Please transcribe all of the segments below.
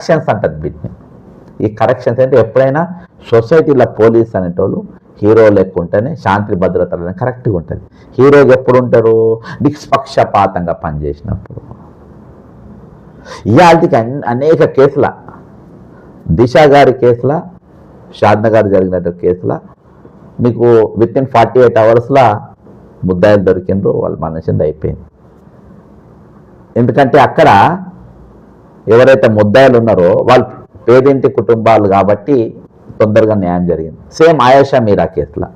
Corrections అంటది వీటిని. ఈ కరెక్షన్స్ అంటే ఎప్పుడైనా సొసైటీలో పోలీస్ అనేటోళ్ళు హీరో లెక్క ఉంటేనే శాంతి భద్రతలు అనేది కరెక్ట్గా ఉంటుంది. హీరోలు ఎప్పుడు ఉంటారు? నిష్పక్షపాతంగా పనిచేసినప్పుడు. ఇవాళకి అనేక కేసుల దిశ గారి కేసుల షాద్న గారు జరిగినట్టు కేసుల మీకు విత్ ఇన్ ఫార్టీ ఎయిట్ అవర్స్లో ముద్దాయిలు దొరికిండ్రు వాళ్ళు మనిషింది అయిపోయింది. ఎందుకంటే అక్కడ ఎవరైతే ముద్దాయిలు ఉన్నారో వాళ్ళు పేదింటి కుటుంబాలు కాబట్టి తొందరగా న్యాయం జరిగింది. సేమ్ ఆయేషా మీరా కేసులో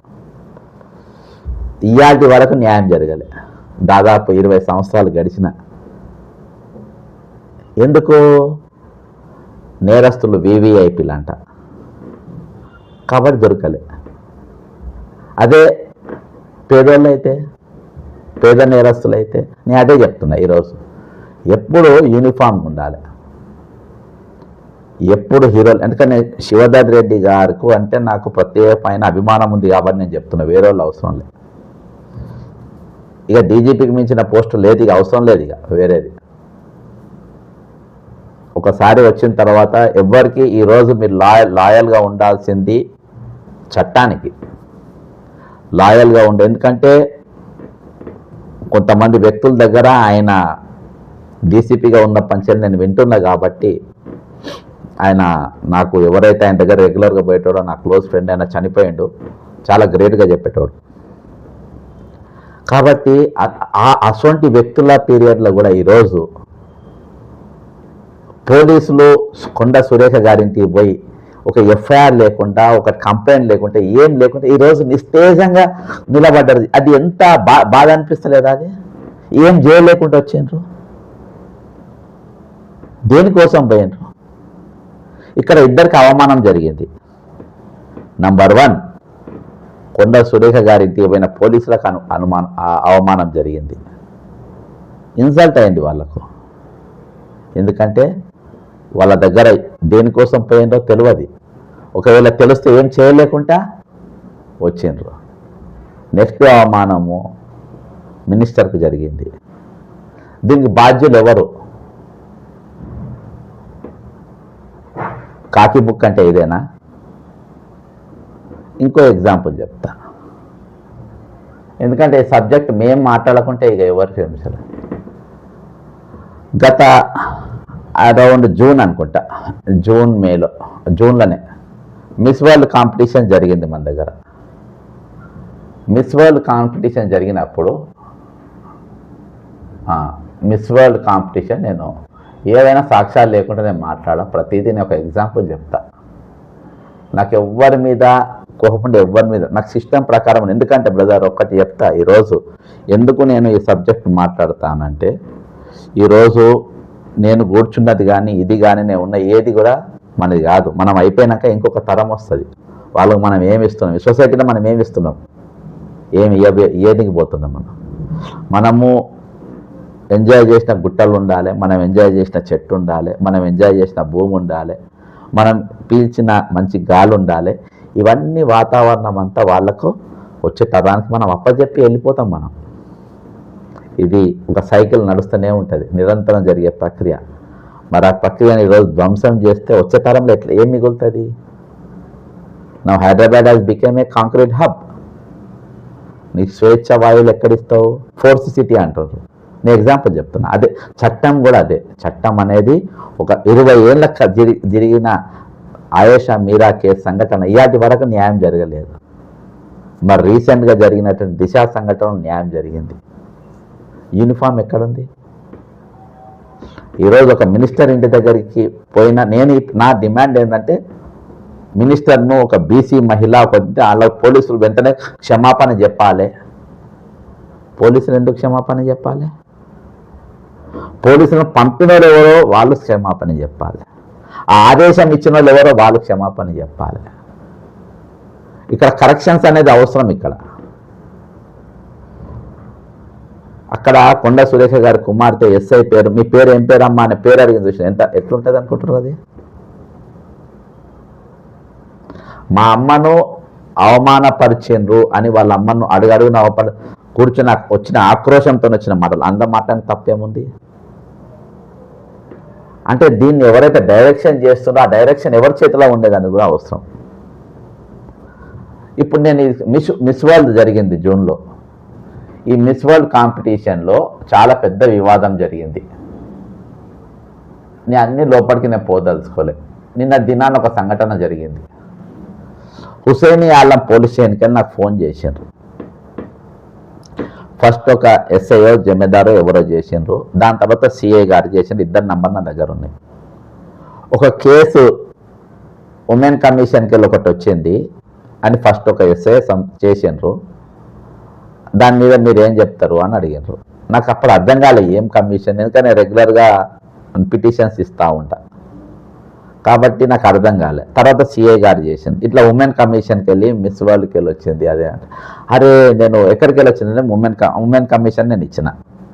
ఇయాటి వరకు న్యాయం జరగలే. దాదాపు ఇరవై సంవత్సరాలు గడిచిన. ఎందుకు? నేరస్తులు వివిఐపీలు అంట కాబట్టి దొరకలే. అదే పేదోళ్ళు అయితే పేద నేరస్తులు అయితే నేను అదే చెప్తున్నా ఈరోజు. ఎప్పుడు యూనిఫామ్ ఉండాలి. ఎప్పుడు హీరోలు ఎందుకంటే శివదాది రెడ్డి గారికి అంటే నాకు ప్రత్యేకమైన అభిమానం ఉంది కాబట్టి నేను చెప్తున్నా వేరే వాళ్ళు అవసరం లేదు. ఇక డీజీపీకి మించిన పోస్టు లేదు ఇక అవసరం లేదు ఇక వేరేది. ఒకసారి వచ్చిన తర్వాత ఎవ్వరికి ఈరోజు మీరు లాయల్ లాయల్గా ఉండాల్సింది చట్టానికి. లాయల్గా ఉండే ఎందుకంటే కొంతమంది వ్యక్తుల దగ్గర ఆయన డీసీపీగా ఉన్న పంచాయతీ నేను వింటున్నా కాబట్టి ఆయన నాకు ఎవరైతే ఆయన దగ్గర రెగ్యులర్గా పోయేటోడో నా క్లోజ్ ఫ్రెండ్ ఆయన చనిపోయిండు. చాలా గ్రేట్గా చెప్పేటోడు. కాబట్టి ఆ- అటువంటి వ్యక్తుల పీరియడ్లో కూడా ఈరోజు పోలీసులు కొండ సురేఖ గారింటికి పోయి ఒక ఎఫ్ఐఆర్ లేకుండా ఒక కంప్లైంట్ లేకుండా ఏం లేకుండా ఈరోజు నిస్తేజంగా నిలబడ్డారు. అది ఎంత బా బాధ అనిపిస్తలేదా అది? ఏం చేయలేకుండా వచ్చిండ్రు? దేనికోసం పోయినరు ఇక్కడ ఇద్దరికి అవమానం జరిగింది. నంబర్ వన్ కొండ సురేఖ గారింటికి పోయిన పోలీసులకు అను అనుమానం ఆ- అవమానం జరిగింది. ఇన్సల్ట్ అయింది వాళ్ళకు. ఎందుకంటే వాళ్ళ దగ్గర దేనికోసం పోయిందో తెలియదు. ఒకవేళ తెలిస్తే ఏం చేయలేకుండా వచ్చిండ్రు. నెక్స్ట్ అవమానము మినిస్టర్కు జరిగింది. దీనికి బాధ్యులు ఎవరు? కాకి బుక్ అంటే ఇదేనా ఇంకో ఎగ్జాంపుల్ చెప్తా. ఎందుకంటే ఈ సబ్జెక్ట్ మేము మాట్లాడకుంటే ఇక ఎవరికి తెలుసు గత అరౌండ్ జూన్ అనుకుంటా. జూన్ మేలో జూన్లోనే మిస్ వరల్డ్ కాంపిటీషన్ జరిగింది మన దగ్గర. మిస్ వరల్డ్ కాంపిటీషన్ జరిగినప్పుడు మిస్ వరల్డ్ కాంపిటీషన్ నేను ఏదైనా సాక్ష్యాలు లేకుండా నేను మాట్లాడా ప్రతిదీ నేను ఒక ఎగ్జాంపుల్ చెప్తా. నాకు ఎవ్వరి మీద కోపండి ఎవ్వరి మీద నాకు సిస్టమ్ ప్రకారం ఎందుకంటే బ్రదర్ ఒక్కటి చెప్తా ఈరోజు ఎందుకు నేను ఈ సబ్జెక్ట్ మాట్లాడతానంటే ఈరోజు నేను కూర్చున్నది కానీ ఇది కానీ నేను ఉన్న ఏది కూడా మనది కాదు. మనం అయిపోయినాక ఇంకొక తరం వస్తుంది. వాళ్ళకు మనం ఏమి ఇస్తున్నాం? ఈ సొసైటీలో మనం ఏమి ఇస్తున్నాం? ఏమి ఏదికి పోతున్నాం మనం. మనము ఎంజాయ్ చేసిన గుట్టలు ఉండాలి మనం ఎంజాయ్ చేసిన చెట్టు ఉండాలి మనం ఎంజాయ్ చేసిన భూమి ఉండాలి మనం పీల్చిన మంచి గాలి ఉండాలి ఇవన్నీ వాతావరణం అంతా వాళ్ళకు వచ్చే తరానికి మనం అప్పచెప్పి వెళ్ళిపోతాం మనం. ఇది ఒక సైకిల్ నడుస్తూనే ఉంటుంది నిరంతరం జరిగే ప్రక్రియ. మరి ఆ ప్రక్రియను ఈరోజు ధ్వంసం చేస్తే వచ్చే తరంలో ఎట్లా ఏం మిగులుతుంది? నా Hyderabad has become a concrete hub నీకు స్వేచ్ఛ వాయువులు ఎక్కడిస్తావు ఫోర్స్ సిటీ అంటారు నేను ఎగ్జాంపుల్ చెప్తున్నా. అదే చట్టం కూడా అదే. చట్టం అనేది ఒక ఇరవై ఏళ్ళ జరిగిన ఆయేషా మీరా కేసు సంఘటన. ఇయాటి వరకు న్యాయం జరగలేదు. మరి రీసెంట్గా జరిగినటువంటి దిశా సంఘటన న్యాయం జరిగింది. యూనిఫామ్ ఎక్కడుంది? ఈరోజు ఒక మినిస్టర్ ఇంటి దగ్గరికి పోయిన నేను నా డిమాండ్ ఏంటంటే మినిస్టర్ను ఒక బీసీ మహిళ ఒక వాళ్ళ పోలీసులు వెంటనే క్షమాపణ చెప్పాలి. పోలీసులు ఎందుకు క్షమాపణ చెప్పాలి? పోలీసులను పంపినోళ్ళు ఎవరో వాళ్ళు క్షమాపణ చెప్పాలి. ఆ ఆదేశం ఇచ్చిన వాళ్ళు ఎవరో వాళ్ళు క్షమాపణ చెప్పాలి. ఇక్కడ కరెక్షన్స్ అనేది అవసరం ఇక్కడ. అక్కడ కొండ సురేఖ గారి కుమార్తె ఎస్ఐ పేరు మీ పేరు ఏం పేరమ్మా అనే పేరు అడిగింది చూసిన ఎంత ఎట్లుంటుంది అనుకుంటారు అది? మా అమ్మను అవమానపరిచిండ్రు అని వాళ్ళ అమ్మను అడుగడుగున అవపడ కూర్చున్న వచ్చిన ఆక్రోశంతో వచ్చిన మాటలు. అంద మాటని తప్పేముంది? అంటే దీన్ని ఎవరైతే డైరెక్షన్ చేస్తుందో ఆ డైరెక్షన్ ఎవరి చేతిలో ఉండేదని కూడా అవసరం. ఇప్పుడు నేను మిస్ మిస్ వరల్డ్ జరిగింది జూన్లో. ఈ మిస్ వరల్డ్ కాంపిటీషన్లో చాలా పెద్ద వివాదం జరిగింది. నేను అన్ని లోపలికి నేను పోదలుచుకోలే. నిన్న దినాన్ని ఒక సంఘటన జరిగింది. హుసేని ఆలం పోలీస్ స్టేషన్కి నాకు ఫోన్ చేసిండ్రు ఫస్ట్ ఒక ఎస్ఐఓ జమీదారో ఎవరో చేసిండ్రు దాని తర్వాత సిఐ గారు చేసిండ్రు ఇద్దరు నంబర్ నా దగ్గర ఉన్నాయి. ఒక కేసు ఉమెన్ కమిషన్కి వెళ్ళి ఒకటి వచ్చింది అని ఫస్ట్ ఒక ఎస్ఐ చేసిండ్రు. దాని మీద మీరు ఏం చెప్తారు అని అడిగినారు నాకు అప్పుడు అర్థం కాలేదు ఏం కమిషన్ ఎందుకంటే నేను రెగ్యులర్గా పిటిషన్స్ ఇస్తూ ఉంటా. కాబట్టి నాకు అర్థం కాలే. తర్వాత సిఏ గారు చేసింది. ఇట్లా ఉమెన్ కమిషన్కి వెళ్ళి మిస్ వరల్డ్కి వెళ్ళి వచ్చింది. అదే అంటే. అరే నేను ఎక్కడికి వెళ్ళి వచ్చిందంటే ఉమెన్ ఉమెన్ కమిషన్ నేను ఇచ్చిన.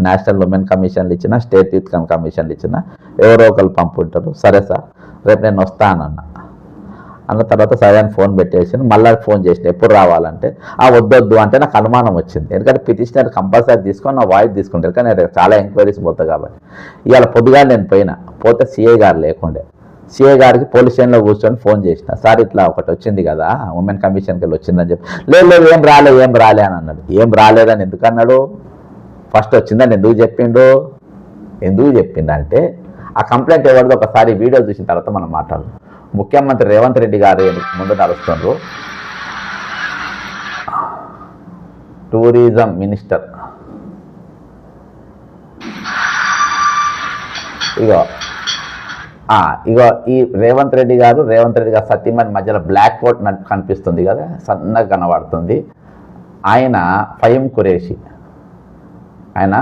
నేషనల్ ఉమెన్ కమిషన్లు ఇచ్చిన స్టేట్ యూత్ కమిషన్లు ఇచ్చిన. ఎవరో ఒకరు పంపుంటారు. సరే సార్ రేపు నేను వస్తానన్న అన్న. తర్వాత సరే అని ఫోన్ పెట్టేసి మళ్ళీ ఫోన్ చేసిన ఎప్పుడు రావాలంటే ఆ వద్దొద్దు అంటే నాకు అనుమానం వచ్చింది. ఎందుకంటే పిటిషనర్ కంపల్సరీ తీసుకొని నా వాయిస్ తీసుకుంటారు. కానీ నేను చాలా ఎంక్వైరీస్ పోతా కాబట్టి. ఇవాళ పొద్దుగా నేను పోయినా. పోతే సిఐ గారు లేకుండే. సిఏ గారికి పోలీస్ స్టేషన్లో కూర్చొని ఫోన్ చేసిన. సార్ ఇట్లా ఒకటి వచ్చింది కదా ఉమెన్ కమిషన్కి వెళ్ళి వచ్చిందని చెప్పి. లేదు లేదు ఏం రాలే ఏం రాలే అని అన్నాడు. ఏం రాలేదని ఎందుకు అన్నాడు? ఫస్ట్ వచ్చిందని ఎందుకు చెప్పిండు? ఎందుకు చెప్పిండంటే ఆ కంప్లైంట్ ఎవరిదో ఒకసారి వీడియో చూసిన తర్వాత మనం మాట్లాడదాం. ముఖ్యమంత్రి రేవంత్ రెడ్డి గారు ముందు నడుస్తుండ్రు? Tourism minister. ఇగో ఇగో ఈ రేవంత్ రెడ్డి గారు రేవంత్ రెడ్డి గారు సత్యమని మధ్యలో బ్లాక్ కోట్ నట్టు కనిపిస్తుంది కదా సన్నగా కనబడుతుంది. ఆయన ఫయం కురేషి ఆయన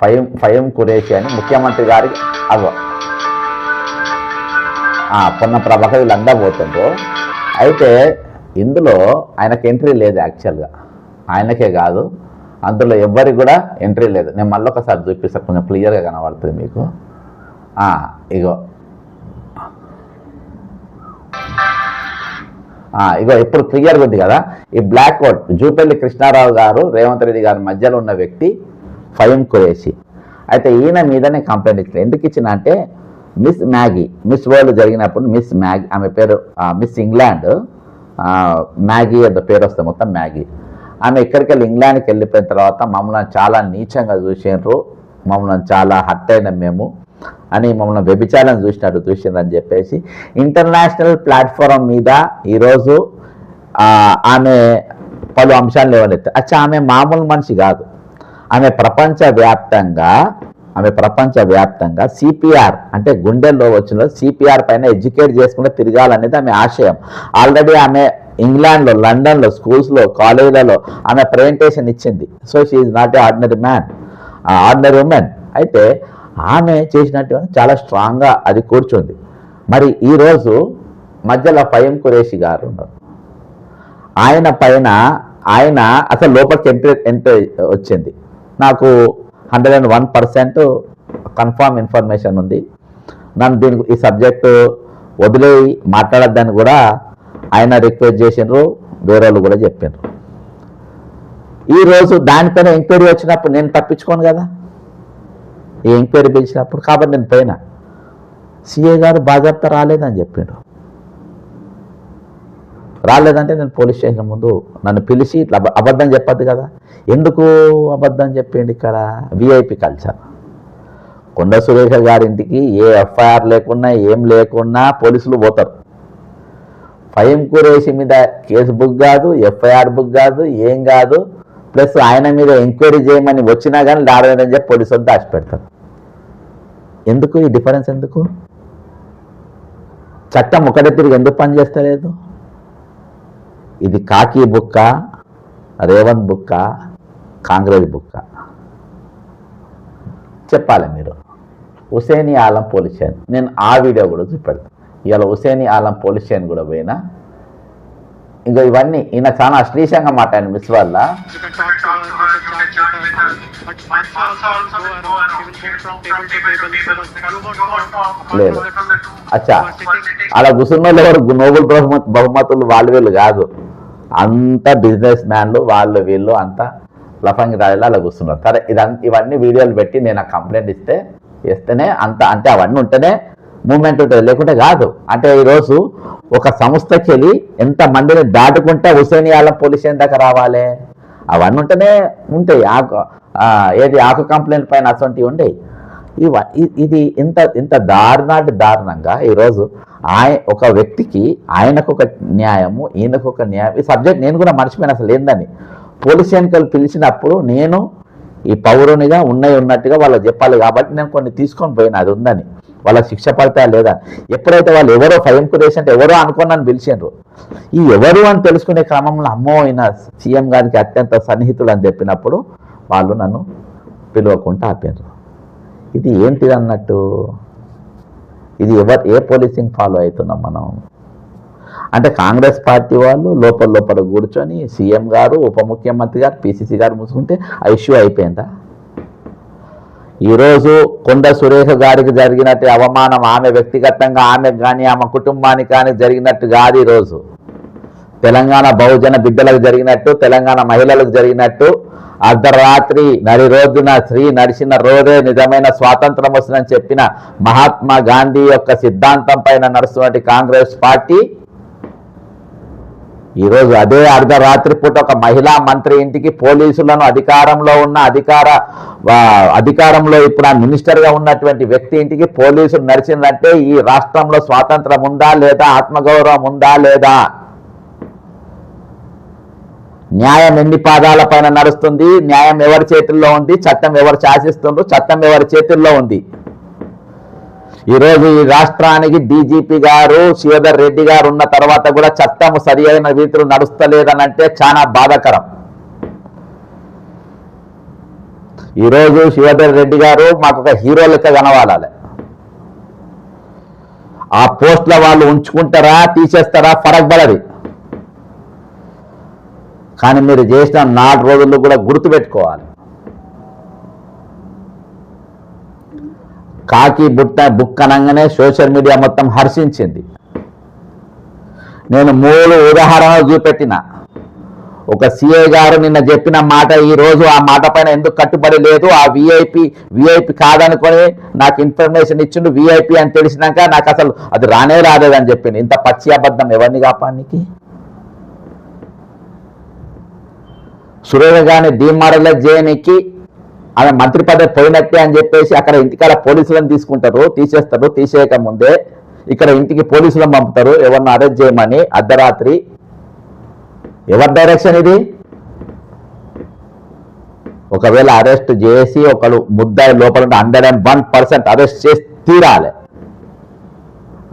ఫయం ఫయం కురేషి అని ముఖ్యమంత్రి గారికి అగో పొన్న ప్రభాకర్ వీళ్ళందరూ పోతుండ్రు. అయితే ఇందులో ఆయనకి ఎంట్రీ లేదు యాక్చువల్గా ఆయనకే కాదు. అందులో ఎవ్వరికి కూడా ఎంట్రీ లేదు. నేను మళ్ళీ ఒకసారి చూపిస్తాను కొంచెం క్లియర్గా కనబడుతుంది మీకు. ఇగో ఇగో ఇప్పుడు క్లియర్గా ఉంది కదా? ఈ బ్లాక్ అవుట్ జూపల్లి కృష్ణారావు గారు రేవంత్ రెడ్డి గారి మధ్యలో ఉన్న వ్యక్తి ఫయం కురేషి అయితే ఈయన మీదనే కంప్లైంట్ ఇచ్చిన ఎందుకు ఇచ్చిన అంటే మిస్ మ్యాగీ మిస్ వరల్డ్ జరిగినప్పుడు మిస్ మ్యాగీ ఆమె పేరు మిస్ ఇంగ్లాండ్ మ్యాగీ అంత పేరు వస్తుంది మొత్తం మ్యాగీ. ఆమె ఇక్కడికి వెళ్ళి ఇంగ్లాండ్కి వెళ్ళిపోయిన తర్వాత మమ్మల్ని చాలా నీచంగా చూసిండ్రు మమ్మల్ని చాలా హట్ అయినాం మేము. అని మమ్మల్ని వ్యభిచారం చూసినట్టు చూసిండ్రు అని చెప్పేసి ఇంటర్నేషనల్ ప్లాట్ఫారం మీద ఈరోజు ఆమె పలు అంశాలు లేవనెత్తారు అచ్చా ఆమె మామూలు మనిషి కాదు. ఆమె ప్రపంచవ్యాప్తంగా ఆమె ప్రపంచవ్యాప్తంగా సిపిఆర్ అంటే గుండెల్లో వచ్చిన సిపిఆర్ పైన ఎడ్యుకేట్ చేసుకుంటే తిరగాలనేది ఆమె ఆశయం. ఆల్రెడీ ఆమె ఇంగ్లాండ్లో లండన్లో స్కూల్స్లో కాలేజీలలో ఆమె ప్రజెంటేషన్ ఇచ్చింది. So she not a ordinary man ordinary woman అయితే ఆమె చేసినట్టు చాలా స్ట్రాంగ్గా అది కూర్చుంది. మరి ఈరోజు మధ్యలో పయం కురేషి గారు ఉన్నారు. ఆయన పైన ఆయన అసలు లోపలికి ఎంట్రీ ఎంట్రీ వచ్చింది. నాకు hundred and one percent confirm information ఉంది. నన్ను దీనికి ఈ సబ్జెక్టు వదిలేయి మాట్లాడద్దని కూడా ఆయన రిక్వెస్ట్ చేసిండ్రు వేరేళ్ళు కూడా చెప్పిండ్రు ఈ రోజు దానిపైన ఎంక్వైరీ వచ్చినప్పుడు నేను తప్పించుకోను కదా? ఈ ఎంక్వైరీ పిలిచినప్పుడు కాబట్టి నేను పోయినా. సిఏ గారు బాధ్యత రాలేదని చెప్పిండు. రాలేదంటే నేను పోలీస్ స్టేషన్ ముందు నన్ను పిలిచి ఇట్లా అబద్ధం చెప్పద్దు కదా. ఎందుకు అబద్ధం చెప్పిండు ఇక్కడ? విఐపి కల్చర్ కొండ సురేఖ గారింటికి ఏ ఎఫ్ఐఆర్ లేకున్నా ఏం లేకున్నా పోలీసులు పోతారు. ఫైమ్ కురేషి మీద కేసు బుక్ కాదు ఎఫ్ఐఆర్ బుక్ కాదు ఏం కాదు. ప్లస్ ఆయన మీద ఎంక్వైరీ చేయమని వచ్చినా కానీ రాలేదని చెప్పి దాచి దాచిపెడతారు. ఎందుకు ఈ డిఫరెన్స్ ఎందుకు? చట్టం ఒకటే తిరిగి ఎందుకు పనిచేస్తలేదు ఇది కాకి బుక్క రేవంత్ బుక్క కాంగ్రెస్ బుక్క? చెప్పాలి మీరు. Hussaini Alam police station. నేను ఆ వీడియో కూడా చూపెడతాను ఇవాళ హుసేని ఆలం పోలీస్ స్టేషన్ కూడా పోయినా ఇంకా ఇవన్నీ ఈయన చాలా అశ్లీషంగా మాట్లాడిన మిస్ వల్ల. లేదు. అచ్చా. అలా కూర్చున్న వాళ్ళు ఎవరు నోబెల్ బహుమతి బహుమతులు వాళ్ళు వీళ్ళు కాదు. అంతా బిజినెస్ మ్యాన్లు వాళ్ళు వీళ్ళు అంతా లఫంగి రాజులు అలా కూర్చున్నారు. సరే ఇదంతా ఇవన్నీ వీడియోలు పెట్టి నేను ఆ కంప్లైంట్ ఇస్తే ఇస్తేనే అంత అంటే అవన్నీ ఉంటేనే మూమెంట్ ఉంటుంది. లేకుంటే కాదు. అంటే ఈరోజు ఒక సంస్థకి వెళ్ళి ఎంత మందిని దాటుకుంటే హుసేనియాల పోలీస్ స్టేషన్ దాకా రావాలి? అవన్నీ ఉంటేనే ఉంటాయి. ఆకు ఏది ఆకు కంప్లైంట్ పైన అటువంటివి ఉండేవి ఇవ ఇది ఇంత ఇంత దారుణాటి దారుణంగా ఈరోజు ఆయ ఒక వ్యక్తికి ఆయనకు ఒక న్యాయము ఈయనకు ఒక న్యాయం. ఈ సబ్జెక్ట్ నేను కూడా మర్చిపోయిన అసలు ఏందని. పోలీస్ ఎన్నికలు పిలిచినప్పుడు నేను ఈ పౌరునిగా ఉన్నాయి ఉన్నట్టుగా వాళ్ళు చెప్పాలి కాబట్టి నేను కొన్ని తీసుకొని పోయినా అది ఉందని. వాళ్ళకి శిక్ష పడతా లేదా? ఎప్పుడైతే వాళ్ళు ఎవరో ఫైమ్ కురేసి అంటే ఎవరో అనుకున్నాను నన్ను పిలిచిండ్రు. ఈ ఎవరు అని తెలుసుకునే క్రమంలో అమ్మో అయిన సీఎం గారికి అత్యంత సన్నిహితుడు అని చెప్పినప్పుడు వాళ్ళు నన్ను పిలవకుండా ఆపారు. ఇది ఏంటిది అన్నట్టు? ఇది ఎవరు ఏ పోలీసింగ్ ఫాలో అవుతున్నాం మనం? అంటే కాంగ్రెస్ పార్టీ వాళ్ళు లోపల లోపల కూర్చొని సీఎం గారు ఉప ముఖ్యమంత్రి గారు పిసిసి గారు మూసుకుంటే ఆ ఇష్యూ అయిపోయిందా? ఈరోజు కొండ సురేఖ గారికి జరిగినట్టు అవమానం ఆమె వ్యక్తిగతంగా ఆమెకు కానీ ఆమె కుటుంబానికి కానీ జరిగినట్టు కాదు ఈరోజు తెలంగాణ బహుజన బిడ్డలకు జరిగినట్టు తెలంగాణ మహిళలకు జరిగినట్టు అర్ధరాత్రి నడి రోజున స్త్రీ నడిచిన రోజే నిజమైన స్వాతంత్రం వస్తుందని చెప్పిన మహాత్మా గాంధీ యొక్క సిద్ధాంతం పైన నడుస్తున్నటువంటి కాంగ్రెస్ పార్టీ ఈరోజు అదే అర్ధరాత్రి పూట ఒక మహిళా మంత్రి ఇంటికి పోలీసులను అధికారంలో ఉన్న అధికార అధికారంలో ఇప్పుడు ఆ మినిస్టర్గా ఉన్నటువంటి వ్యక్తి ఇంటికి పోలీసులు నడిచిందంటే ఈ రాష్ట్రంలో స్వాతంత్రం ఉందా లేదా ఆత్మగౌరవం ఉందా లేదా? న్యాయం ఎన్ని పాదాల పైన నడుస్తుంది? న్యాయం ఎవరి చేతుల్లో ఉంది? చట్టం ఎవరు శాసిస్తుండ్రు? చట్టం ఎవరి చేతుల్లో ఉంది? ఈరోజు ఈ రాష్ట్రానికి డీజీపీ గారు శివధర్ రెడ్డి గారు ఉన్న తర్వాత కూడా చట్టం సరి అయిన రీతిలో నడుస్తలేదని అంటే చాలా బాధాకరం. ఈరోజు శివధర్ రెడ్డి గారు మాకు ఒక హీరో లెక్క కనవాలాలి. ఆ పోస్ట్ల వాళ్ళు ఉంచుకుంటారా తీసేస్తారా ఫరక్ పడది. కానీ మీరు చేసిన నాలుగు రోజుల్లో కూడా గుర్తుపెట్టుకోవాలి. కాకి బుట్ట బుక్ అనగానే సోషల్ మీడియా మొత్తం హర్షించింది. నేను మూడు ఉదాహరణలు చూపెట్టిన. ఒక సిఐ గారు నిన్న చెప్పిన మాట ఈ రోజు ఆ మాట పైన ఎందుకు కట్టుబడి లేదు? ఆ విఐపి విఐపి కాదనుకొని నాకు ఇన్ఫర్మేషన్ ఇచ్చిండు విఐపి అని తెలిసినాక నాకు అసలు అది రానే రాలేదని చెప్పింది ఇంత పచ్చి అబద్ధం ఎవరిని కాపానికి సురేష్ గారిని డిమారలైజ్ చేయనికి ఆమె మంత్రి పదవి పోయినట్టే అని చెప్పేసి అక్కడ ఇంటికాడ పోలీసులను తీసుకుంటారు తీసేస్తారు. తీసేయక ముందే ఇక్కడ ఇంటికి పోలీసులను పంపుతారు. ఎవరిని అరెస్ట్ చేయమని అర్ధరాత్రి. ఎవరి డైరెక్షన్ ఇది? ఒకవేళ అరెస్ట్ చేసి ఒకరు ముద్దాయి లోపల hundred and one percent arrest చేసి తీరాలి.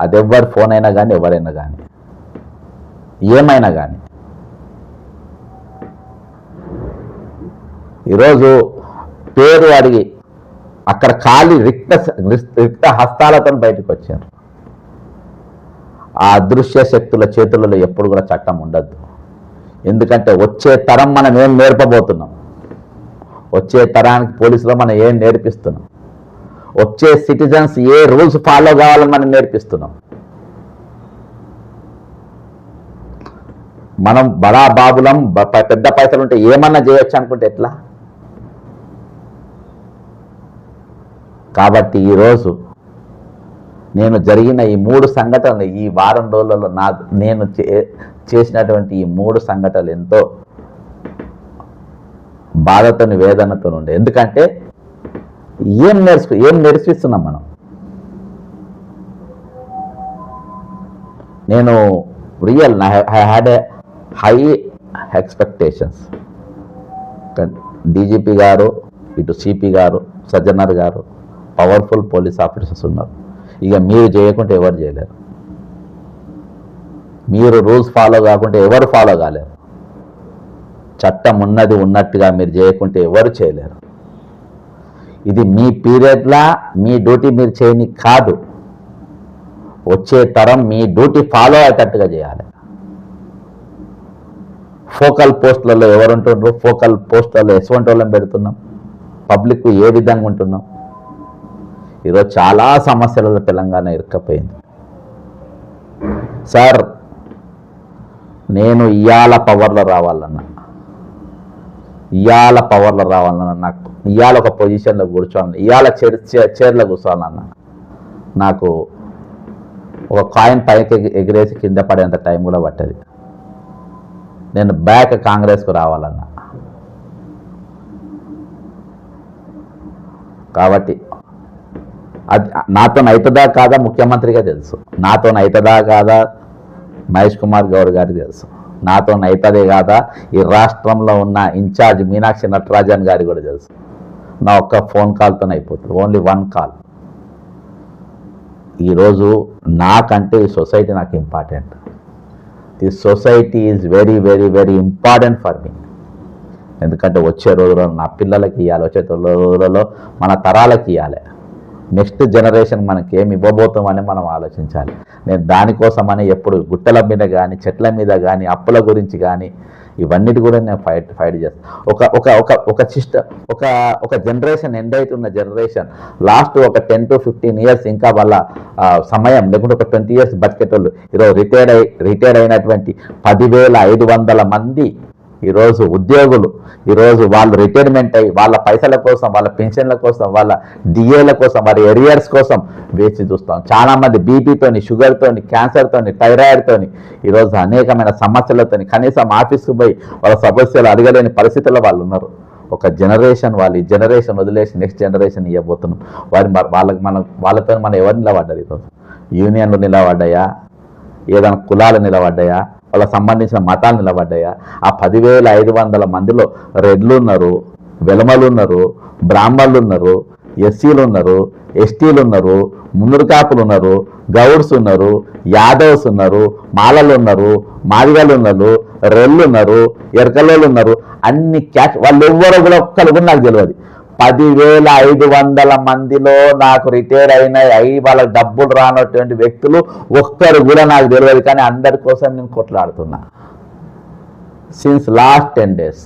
అది ఎవరి ఫోన్ అయినా కానీ ఎవరైనా కానీ ఏమైనా కానీ ఈరోజు పేరు అడిగి అక్కడ ఖాళీ రిక్త రిక్త హస్తాలతో బయటకు వచ్చారు. ఆ అదృశ్య శక్తుల చేతులలో ఎప్పుడు కూడా చట్టం ఉండద్దు. ఎందుకంటే వచ్చే తరం మనం ఏం నేర్పబోతున్నాం? వచ్చే తరానికి పోలీసులో మనం ఏం నేర్పిస్తున్నాం? వచ్చే సిటిజన్స్ ఏ రూల్స్ ఫాలో కావాలని మనం నేర్పిస్తున్నాం? మనం బడా బాబులం బ- పెద్ద పైసలు ఉంటే ఏమన్నా చేయొచ్చు అనుకుంటే ఎట్లా? కాబట్టి ఈరోజు నేను జరిగిన ఈ మూడు సంఘటనలు ఈ వారం రోజులలో నా నేను చే- చేసినటువంటి ఈ మూడు సంఘటనలు ఎంతో బాధతోని వేదనతో ఉండే. ఎందుకంటే ఏం నేర్చుకు ఏం నేర్పిస్తున్నాం మనం? నేను real I had a high expectations DGP గారు ఇటు సిపి గారు సజ్జనర్ గారు పవర్ఫుల్ పోలీస్ ఆఫీసర్స్ ఉన్నారు. ఇక మీరు చేయకుంటే ఎవరు చేయలేరు. మీరు రూల్స్ ఫాలో కాకుంటే ఎవరు ఫాలో కాలేరు. చట్టం ఉన్నది ఉన్నట్టుగా మీరు చేయకుంటే ఎవరు చేయలేరు. ఇది మీ పీరియడ్లా మీ డ్యూటీ మీరు చేయని కాదు. వచ్చే తరం మీ డ్యూటీ ఫాలో అయ్యేటట్టుగా చేయాలి. ఫోకల్ పోస్టులలో ఎవరు ఉంటుండ్రు ఫోకల్ పోస్టులలో ఎటువంటి వాళ్ళని పెడుతున్నాం? పబ్లిక్ ఏ విధంగా ఉంటున్నాం? ఈరోజు చాలా సమస్యలలో తెలంగాణ ఇరుక్కపోయింది. సార్ నేను ఇవాళ పవర్లో రావాలన్నా. ఇయాల పవర్లో రావాలన్నా నాకు ఇవాళ ఒక పొజిషన్లో కూర్చోవాలన్న ఇవాళ చైర్ చైర్లో కూర్చోవాలన్న. నాకు ఒక కాయిన్ పైకి ఎగిరేసి కింద పడేంత టైం కూడా పట్టేది. నేను బ్యాక్ కాంగ్రెస్కు రావాలన్నా. కాబట్టి అది నాతో అవుతుందా కాదా ముఖ్యమంత్రిగా తెలుసు. నాతో అవుతుందా కాదా మహేష్ కుమార్ గౌడ్ గారికి తెలుసు. నాతో అవుతుందే కాదా ఈ రాష్ట్రంలో ఉన్న ఇన్ఛార్జ్ మీనాక్షి నటరాజన్ గారికి కూడా తెలుసు. నా ఒక్క ఫోన్ కాల్తో అయిపోతుంది. Only one call. ఈరోజు నాకంటే ఈ సొసైటీ నాకు important. The society is very very very important for me. ఎందుకంటే వచ్చే రోజుల్లో నా పిల్లలకి ఇవ్వాలి వచ్చే రోజులలో మన తరాలకి ఇవ్వాలి నెక్స్ట్ జనరేషన్ మనకి ఏమి ఇవ్వబోతామని మనం ఆలోచించాలి. నేను దానికోసమని ఎప్పుడు గుట్టల మీద కానీ చెట్ల మీద కానీ అప్పుల గురించి కానీ ఇవన్నిటి కూడా నేను ఫైట్ ఫైట్ చేస్తాను ఒక ఒక ఒక ఒక సిస్ట ఒక ఒక జనరేషన్ ఎండ్ అవుతున్న జనరేషన్ లాస్ట్ ఒక టెన్ టు ఫిఫ్టీన్ ఇయర్స్ ఇంకా వాళ్ళ సమయం లేకుంటే ఒక ట్వంటీ ఇయర్స్ బతికేటోళ్ళు. ఈరోజు రిటైర్డ్ అయి రిటైర్డ్ అయినటువంటి పదివేల ఐదు వందల మంది ఈరోజు ఉద్యోగులు ఈరోజు వాళ్ళు రిటైర్మెంట్ అయ్యి వాళ్ళ పైసల కోసం వాళ్ళ పెన్షన్ల కోసం వాళ్ళ డిఏల కోసం వారి ఎరియర్స్ కోసం వేచి చూస్తాం. చాలామంది బీపీతోని షుగర్తోని క్యాన్సర్తోని థైరాయిడ్తోని ఈరోజు అనేకమైన సమస్యలతోని కనీసం ఆఫీస్కి పోయి వాళ్ళ సమస్యలు అడగలేని పరిస్థితుల్లో వాళ్ళు ఉన్నారు. ఒక జనరేషన్ వాళ్ళు ఈ జనరేషన్ వదిలేసి నెక్స్ట్ జనరేషన్ ఇవ్వబోతున్నాం. వారి వాళ్ళకి మనం వాళ్ళతో మనం ఎవరు నిలబడ్డారు ఈరోజు? యూనియన్లు నిలబడ్డాయా? ఏదైనా కులాలు నిలబడ్డాయా? వాళ్ళకి సంబంధించిన మతాలు నిలబడ్డాయా? ఆ పదివేల ఐదు వందల మందిలో రెడ్లు ఉన్నారు వెలమలు ఉన్నారు బ్రాహ్మణులు ఉన్నారు ఎస్సీలు ఉన్నారు ఎస్టీలు ఉన్నారు మున్నూరు కాపులు ఉన్నారు గౌడ్స్ ఉన్నారు యాదవ్స్ ఉన్నారు మాలలు ఉన్నారు మాదిగలు ఉన్నారు రెళ్ళు ఉన్నారు ఎరకలోళ్ళు ఉన్నారు అన్ని క్యాష్ వాళ్ళు ఎవరో కూడా ఒక్కరు కూడా నాకు తెలియదు పదివేల ఐదు వందల మందిలో నాకు రిటైర్ అయిన అయి వాళ్ళకి డబ్బులు రానటువంటి వ్యక్తులు ఒక్కరు కూడా నాకు తెలియదు కానీ అందరి కోసం నేను కొట్లాడుతున్నా. సిన్స్ లాస్ట్ టెన్ డేస్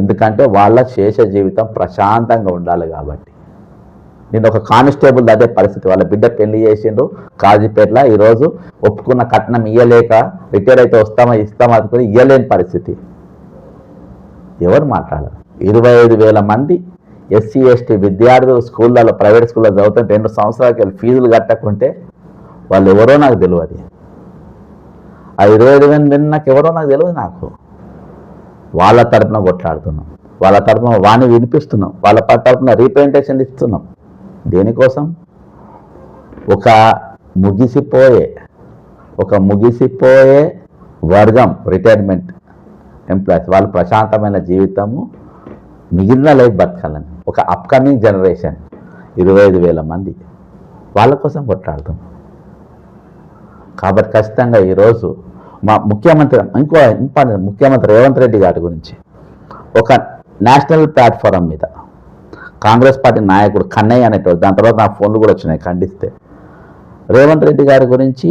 ఎందుకంటే వాళ్ళ శేష జీవితం ప్రశాంతంగా ఉండాలి కాబట్టి. నేను ఒక కానిస్టేబుల్ అదే పరిస్థితి. వాళ్ళ బిడ్డ పెళ్ళి చేసిండు కాజీపేటలో. ఈరోజు ఒప్పుకున్న కట్నం ఇయ్యలేక రిటైర్ అయితే వస్తామా ఇస్తామా అనుకుని ఇయ్యలేని పరిస్థితి. ఎవరు మాట్లాడరు? ఇరవై ఐదు వేల మంది ఎస్సీ ఎస్టీ విద్యార్థులు స్కూళ్ళలో ప్రైవేట్ స్కూల్లో చదువుతుంటే రెండు సంవత్సరాలకి వెళ్ళి ఫీజులు కట్టకుంటే వాళ్ళు ఎవరో నాకు తెలియదు ఆ ఇరవై ఐదు వేల మంది నాకు ఎవరో నాకు తెలియదు నాకు. వాళ్ళ తరపున కొట్లాడుతున్నాం. వాళ్ళ తరపున వాణి వినిపిస్తున్నాం. వాళ్ళ తరపున రీప్రజెంటేషన్ ఇస్తున్నాం. దేనికోసం? ఒక ముగిసిపోయే ఒక ముగిసిపోయే వర్గం రిటైర్మెంట్ ఎంప్లాయీస్ వాళ్ళు ప్రశాంతమైన జీవితము మిగిలిన లైఫ్ బతకాలని. ఒక అప్కమింగ్ జనరేషన్ ఇరవై ఐదు వేల మంది వాళ్ళ కోసం కొట్లాడతాం. కాబట్టి ఖచ్చితంగా ఈరోజు మా ముఖ్యమంత్రి ఇంకో ఇంపార్టెంట్ ముఖ్యమంత్రి రేవంత్ రెడ్డి గారి గురించి ఒక నేషనల్ ప్లాట్ఫారం మీద కాంగ్రెస్ పార్టీ నాయకుడు కన్నయ్య అనేటోడు దాని తర్వాత నా ఫోన్లు కూడా వచ్చినాయి ఖండిస్తే. రేవంత్ రెడ్డి గారి గురించి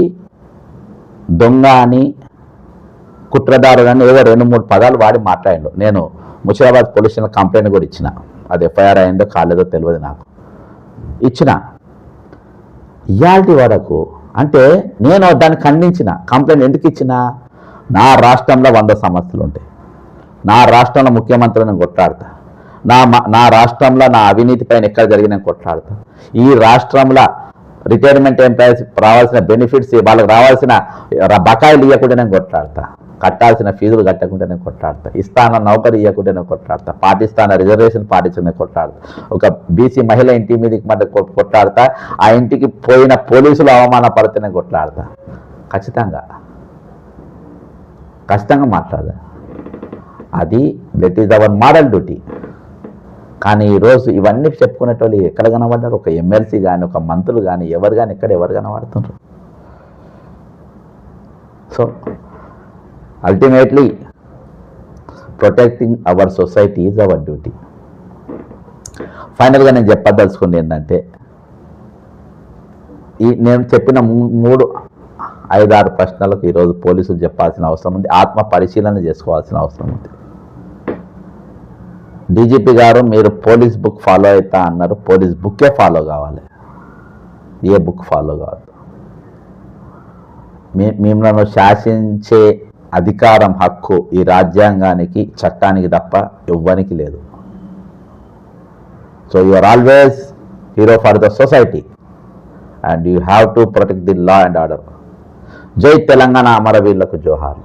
దొంగ అని కుట్రదారుడు అని ఏదో రెండు మూడు పదాలు వాడి మాట్లాడిండు. నేను ముషిరాబాద్ పోలీస్ స్టేషన్ కంప్లైంట్ కూడా ఇచ్చిన. అది ఎఫ్ఐఆర్ అయిందో కాలేదో తెలియదు నాకు. ఇచ్చిన. ఇయాల్టి వరకు అంటే నేను దాన్ని ఖండించిన. కంప్లైంట్ ఎందుకు ఇచ్చిన? నా రాష్ట్రంలో వంద సమస్యలు ఉంటాయి. నా రాష్ట్రంలో ముఖ్యమంత్రిని కొట్లాడతా. నా నా రాష్ట్రంలో నా అవినీతి పైన ఎక్కడ జరిగిన కొట్లాడతా. ఈ రాష్ట్రంలో రిటైర్మెంట్ ఎంప్లాయీస్ రావాల్సిన బెనిఫిట్స్ వాళ్ళకి రావాల్సిన బకాయిలు ఇవ్వకుండా నేను కొట్లాడతా. కట్టాల్సిన ఫీజులు కట్టకుండానే నేను కొట్లాడతా ఇస్తాన నౌకరీ ఇవ్వకుండానే కొట్లాడతా. పాటిస్తాన రిజర్వేషన్ పాటించకుండా కొట్లాడతా. ఒక బీసీ మహిళ ఇంటి మీదకి మధ్య కొట్లాడతా ఆ ఇంటికి పోయిన పోలీసులు అవమాన పడితేనే కొట్లాడతా. ఖచ్చితంగా. ఖచ్చితంగా మాట్లాడదా అది that is our model duty కానీ ఈరోజు ఇవన్నీ చెప్పుకునేటోళ్ళు ఎక్కడ కనబడ్డారు? ఒక ఎమ్మెల్సీ కానీ ఒక మంత్రులు కానీ ఎవరు కానీ ఎక్కడ ఎవరు కనబడుతున్నారు so ultimately protecting our society is our duty ఫైనల్గా నేను చెప్పదలుచుకుంది ఏంటంటే ఈ నేను చెప్పిన మూడు ఐదారు ప్రశ్నలకు ఈరోజు పోలీసులు చెప్పాల్సిన అవసరం ఉంది. ఆత్మ పరిశీలన చేసుకోవాల్సిన అవసరం ఉంది. డీజీపీ గారు మీరు పోలీస్ బుక్ ఫాలో అవుతా అన్నారు. పోలీస్ బుక్కే ఫాలో కావాలి. ఏ బుక్ ఫాలో కావద్దు మిమ్మల్ని శాసించే అధికారం హక్కు ఈ రాజ్యాంగానికి చట్టానికి తప్ప ఇవ్వనికి లేదు. So you are always hero for the society and you have to protect the law and order జై తెలంగాణ అమరవీరులకు జోహార్